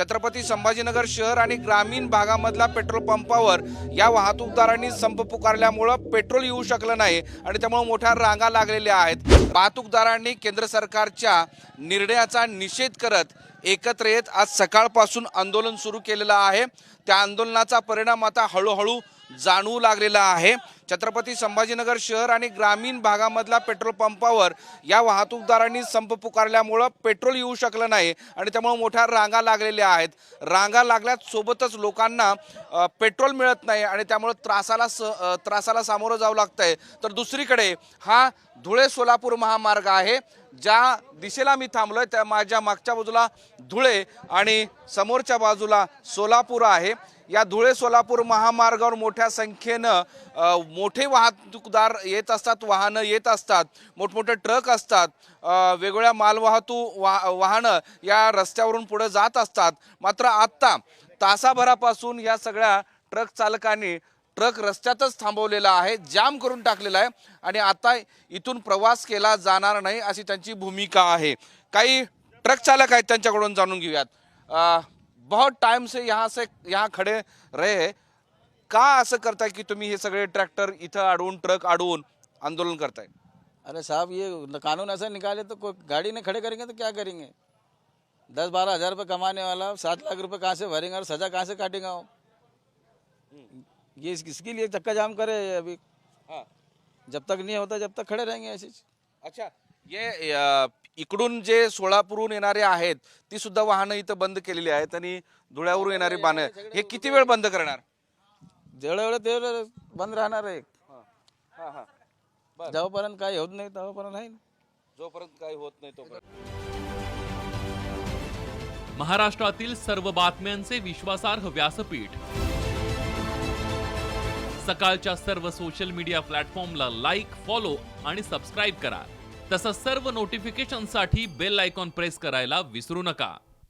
छत्रपती संभाजीनगर शहर आणि ग्रामीण भागामधल्या पेट्रोल पंपावर या वाहतूकदारांनी संप पुकारल्यामुळं पेट्रोल येऊ शकलं नाही आणि त्यामुळे मोठ्या रांगा लागलेल्या आहेत. वाहतूकदारांनी केंद्र सरकारच्या निर्णयाचा निषेध करत एकत्र येत आज सकाळपासून आंदोलन सुरू केलेलं आहे. त्या आंदोलनाचा परिणाम आता हळूहळू जाणवू लागलेला आहे. छत्रपती संभाजीनगर शहर आणि ग्रामीण भागामधल्या पेट्रोल पंपावर या वाहतूकदारांनी संप पुकारल्यामुळं पेट्रोल येऊ शकलं नाही आणि त्यामुळं मोठ्या रांगा लागलेल्या आहेत. रांगा लागल्यात सोबतच लोकांना पेट्रोल मिळत नाही आणि त्यामुळं त्रासाला स त्रासाला सामोरं जावं लागतंय. तर दुसरीकडे हा धुळे सोलापूर महामार्ग आहे ज्या दिशेला मी थांबलोय त्या माझ्या मागच्या बाजूला धुळे आणि समोरच्या बाजूला सोलापूर आहे. या धुळे सोलापूर महामार्गावर मोठ्या संख्येनं मोठे वाहतूकदार येत असतात वाहनं येत असतात मोठमोठे ट्रक असतात वेगवेगळ्या मालवाहतूक वा वाहनं या रस्त्यावरून पुढे जात असतात. मात्र आत्ता तासाभरापासून या सगळ्या ट्रक चालकांनी ट्रक रस्त्यातच थांबवलेला आहे जाम करून टाकलेला आहे आणि आता इथून प्रवास केला जाणार नाही अशी त्यांची भूमिका आहे. काही ट्रक चालक आहेत त्यांच्याकडून जाणून घेऊयात. बहुत टाइम से यहाँ से यहाँ खडे रहे का असं करताय की तुम्ही हे सगळे ट्रॅक्टर इथं अडवून ट्रक अडवून आंदोलन करताय? अरे साहब ये कानून ऐसा निकाले तो कोई गाड़ी नहीं खड़े करेंगे तो क्या करेंगे? दस बारह हजार रुपये कमाने वाला सात लाख रुपए कहाँ से भरेंगे और सजा कहाँ से काटेगा वो? ये इस- इसके लिए चक्का जाम करे अभी। हा। जब तक नहीं होता जब तक खड़े रहेंगे ऐसे। अच्छा ये अ, इकडून जे सोलापूरहून येणारे आहेत ती सुद्धा वाहनं इथं बंद केलेली आहेत आणि धुळ्यावरून येणारी वाहनं हे किती वेळ बंद करणार? जेवढे एवढे तेवढे बंद राहणार आहे. हा. हा जेव्हापर्यंत काही होत नाही तेव्हापर्यंत आहे जोपर्यंत काही होत नाही तोपर्यंत. महाराष्ट्रातील सर्व बातम्यांचे विश्वासार्ह व्यासपीठ. सकाळच्या सर्व सोशल मीडिया प्लॅटफॉर्मला लाईक फॉलो आणि सबस्क्राईब करा. तसंच सर्व नोटिफिकेशनसाठी बेल आयकॉन प्रेस करायला विसरू नका.